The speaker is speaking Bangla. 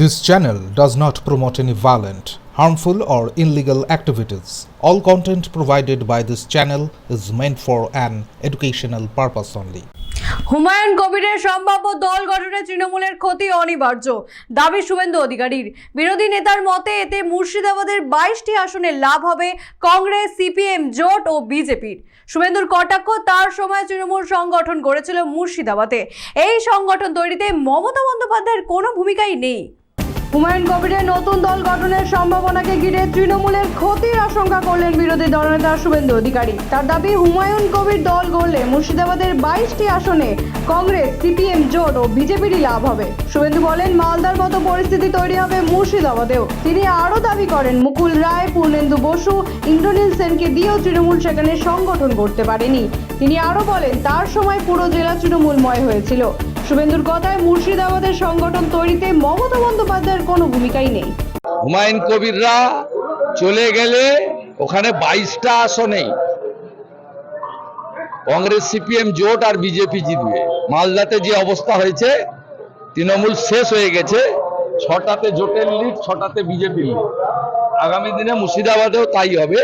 This channel does not promote any violent, harmful, or illegal activities. All content provided by this channel is meant for an educational purpose only. Humayun কবিরের সম্ভাব্য দল গঠনে তৃণমূলের ক্ষতি অনিবার্য। দাবি শুভেন্দু অধিকারীর। বিরোধী নেতার মতে এতে মুর্শিদাবাদের বাইশটি আসনে লাভ হবে কংগ্রেস সিপিএম জোট ও বিজেপির। শুভেন্দুর কটাক্ষ তার সময় তৃণমূল সংগঠন করেছিল মুর্শিদাবাদে। এই সংগঠন তৈরিতে মমতা বন্দ্যোপাধ্যায়ের কোনো ভূমিকাই নেই। হুমায়ুন কবিরের নতুন দল গঠনের সম্ভাবনাকে ঘিরে তৃণমূলের ক্ষতির আশঙ্কা করলেন বিরোধী দলনেতা শুভেন্দু অধিকারী। তার দাবি, হুমায়ুন কবির দল গড়লে মুর্শিদাবাদের বাইশটি আসনে কংগ্রেস, সিপিএম, জোট ও বিজেপিরই লাভ হবে। শুভেন্দু বলেন, মালদার মতো পরিস্থিতি তৈরি হবে মুর্শিদাবাদেও। তিনি আরও দাবি করেন, মুকুল রায়, পূর্ণেন্দু বসু, ইন্দ্রনীল সেনকে দিয়েও তৃণমূল সেখানে সংগঠন করতে পারেনি। তিনি আরও বলেন, তার সময় পুরো জেলা তৃণমূলময় হয়েছিল। শুভেন্দুর কথায় মুর্শিদাবাদের সংগঠন তৈরিতে মমতা বন্দ্যোপাধ্যায়ের কোনো ভূমিকাই নেই। হুমায়ুন কবিররা চলে গেলে ওখানে বাইশটা আসনেই। কংগ্রেস, সিপিএম জোট আর বিজেপি জিতবে। মালদাতে যে অবস্থা হয়েছে, তৃণমূল শেষ হয়ে গেছে। ছটাতে জোটের লিড ছটাতে বিজেপির লিড আগামী দিনে মুর্শিদাবাদেও তাই হবে।